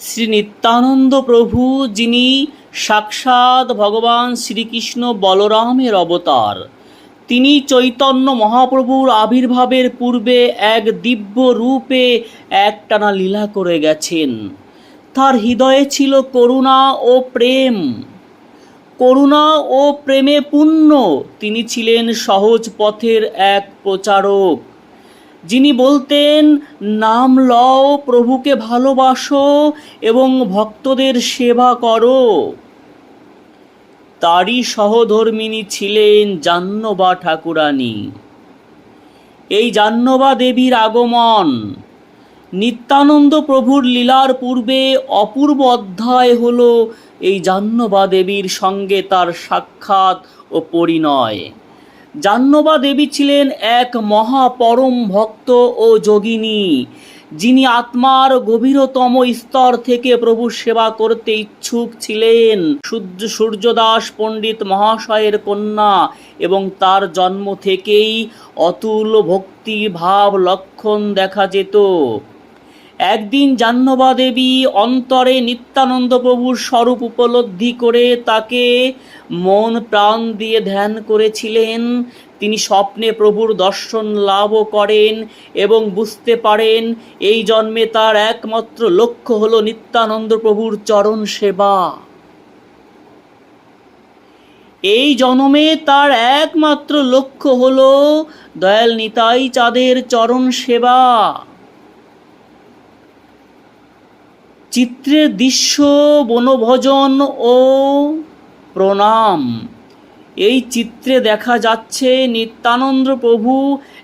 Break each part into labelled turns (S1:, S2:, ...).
S1: শ্রী নিত্যানন্দ প্রভু যিনি সাক্ষাৎ ভগবান শ্রীকৃষ্ণ বলরামের অবতার, তিনি চৈতন্য মহাপ্রভুর আবির্ভাবের পূর্বে এক দিব্য রূপে একটানা লীলা করে গেছেন। তার হৃদয়ে ছিল করুণা ও প্রেম। করুণা ও প্রেমে পূর্ণ তিনি ছিলেন সহজ পথের এক প্রচারক। যিনি বলতেন, নাম লও, প্রভুকে ভালোবাসো এবং ভক্তদের সেবা করো। তারই সহধর্মিনী ছিলেন জাহ্নবা ঠাকুরানী। এই জাহ্নবা দেবীর আগমন নিত্যানন্দ প্রভুর লীলার পূর্বে অপূর্ব অধ্যায় হল এই জাহ্নবা দেবীর সঙ্গে তার সাক্ষাৎ ও পরিণয়। জাহ্নবা দেবী ছিলেন এক মহাপরম ভক্ত ও যোগিনী। যিনি আত্মার গভীরতম স্তর থেকে প্রভুর সেবা করতে ইচ্ছুক ছিলেন। সূর্য সূর্যদাস পণ্ডিত মহাশয়ের কন্যা এবং তার জন্ম থেকেই অতুল ভক্তি ভাব লক্ষণ দেখা যেত। একদিন জাহ্নবা দেবী অন্তরে নিত্যানন্দ প্রভুর স্বরূপ উপলব্ধি করে তাকে মন প্রাণ দিয়ে ধ্যান করেছিলেন। তিনি স্বপ্নে প্রভুর দর্শন লাভও করেন এবং বুঝতে পারেন এই জন্মে তার একমাত্র লক্ষ্য হল নিত্যানন্দ প্রভুর চরণ সেবা। এই জন্মে তার একমাত্র লক্ষ্য হল দয়াল নিতাই চাঁদের চরণ সেবা। চিত্রের দৃশ্য বনভোজন ও প্রণাম। এই চিত্রে দেখা যাচ্ছে নিত্যানন্দ প্রভু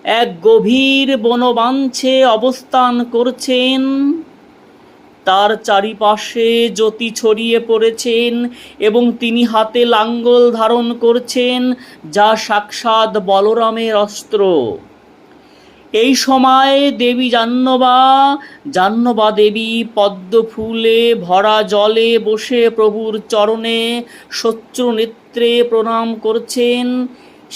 S1: এক গভীর বনবাঞ্ছে অবস্থান করছেন। তার চারিপাশে জ্যোতি ছড়িয়ে পড়েছেন এবং তিনি হাতে লাঙ্গল ধারণ করছেন, যা সাক্ষাৎ বলরামের অস্ত্র। এই সময় দেবী জাহ্নবা জাহ্নবা দেবী পদ্ম ফুলে ভরা জলে বসে প্রভুর চরণে শত্রু নেত্রে প্রণাম করছেন।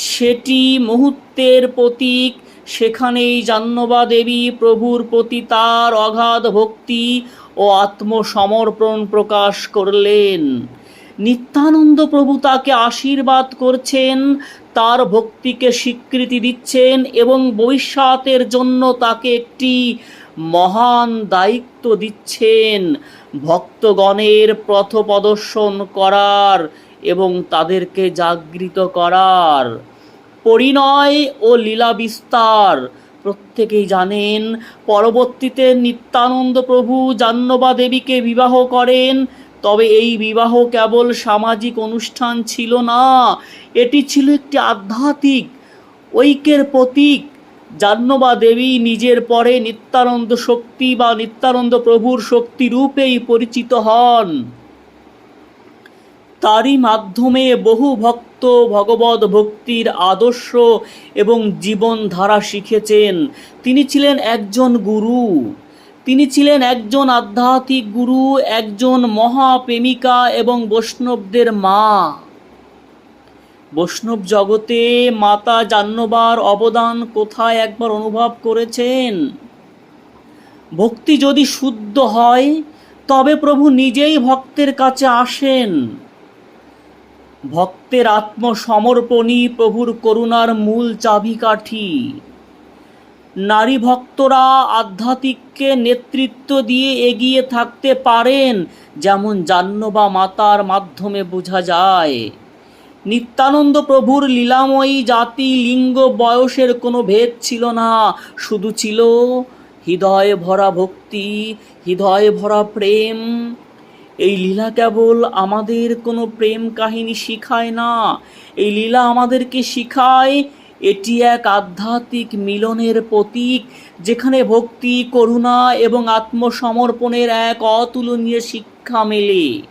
S1: সেটি মুহূর্তের প্রতীক, সেখানেই জাহ্নবা দেবী প্রভুর প্রতি তার অগাধ ভক্তি ও আত্মসমর্পণ প্রকাশ করলেন। নিত্যানন্দ প্রভু তাকে আশীর্বাদ করছেন, তার ভক্তিকে স্বীকৃতি দিচ্ছেন এবং ভবিষ্যতের জন্য তাকে একটি মহান দায়িত্ব দিচ্ছেন। ভক্তগণের পথপ্রদর্শন করার এবং তাদেরকে জাগৃত করার। পরিণয় ও লীলা বিস্তার, প্রত্যেকেই জানেন, পরবর্তীতে নিত্যানন্দ প্রভু জাহ্নবা দেবীকে বিবাহ করেন তবে এই বিবাহ কেবল সামাজিক অনুষ্ঠান ছিল না, এটি ছিল একটি আধ্যাত্মিক ঐক্যের প্রতীক। জাহ্নবা দেবী নিজের পরে নিত্যানন্দ শক্তি বা নিত্যানন্দ প্রভুর শক্তি রূপেই পরিচিত হন। তারই মাধ্যমে বহু ভক্ত ভগবত ভক্তির আদর্শ এবং জীবনধারা শিখেছেন। তিনি ছিলেন একজন গুরু। তিনি ছিলেন একজন আধ্যাত্মিক গুরু, একজন মহাপ্রেমিকা এবং বৈষ্ণবদের মা। বৈষ্ণব জগতে মাতা জান্নবার অবদান কোথায় একবার অনুভব করেছেন? ভক্তি যদি শুদ্ধ হয়, তবে প্রভু নিজেই ভক্তের কাছে আসেন। ভক্তের আত্মসমর্পণই প্রভুর করুণার মূল চাবিকাঠি। নারী ভক্তরা আধ্যাত্মিককে নেতৃত্ব দিয়ে এগিয়ে থাকতে পারেন, যেমন জাহ্নবা মাতার মাধ্যমে বোঝা যায়। নিত্যানন্দ প্রভুর লীলাময়ী জাতি লিঙ্গ বয়সের কোনো ভেদ ছিল না, শুধু ছিল হৃদয়ে ভরা ভক্তি, হৃদয়ে ভরা প্রেম। এই লীলা কেবল আমাদের কোনো প্রেম কাহিনী শিখায় না, এই লীলা আমাদেরকে শিখায় এটি এক আধ্যাত্মিক মিলনের প্রতীক, যেখানে ভক্তি, করুণা এবং আত্মসমর্পণের এক অতুলনীয় শিক্ষা মেলে।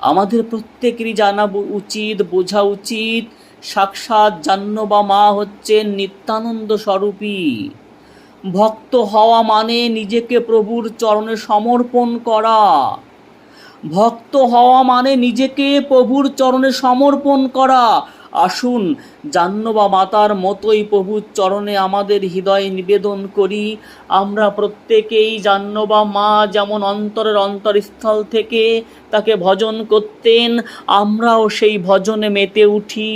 S1: আমাদের প্রত্যেকেরই জানা উচিত, বোঝা উচিত, সাক্ষাৎ জাহ্নবা মা হচ্ছেন নিত্যানন্দ স্বরূপী। ভক্ত হওয়া মানে নিজেকে প্রভুর চরণে সমর্পণ করা। ভক্ত হওয়া মানে নিজেকে প্রভুর চরণে সমর্পণ করা। আসুন, জাহ্নবা মাতার মতোই প্রভুর চরণে আমাদের হৃদয় নিবেদন করি। আমরা প্রত্যেকেই জাহ্নবা মা যেমন অন্তরের অন্তরস্থল থেকে তাকে ভজন করতেন, আমরাও সেই ভজনে মেতে উঠি।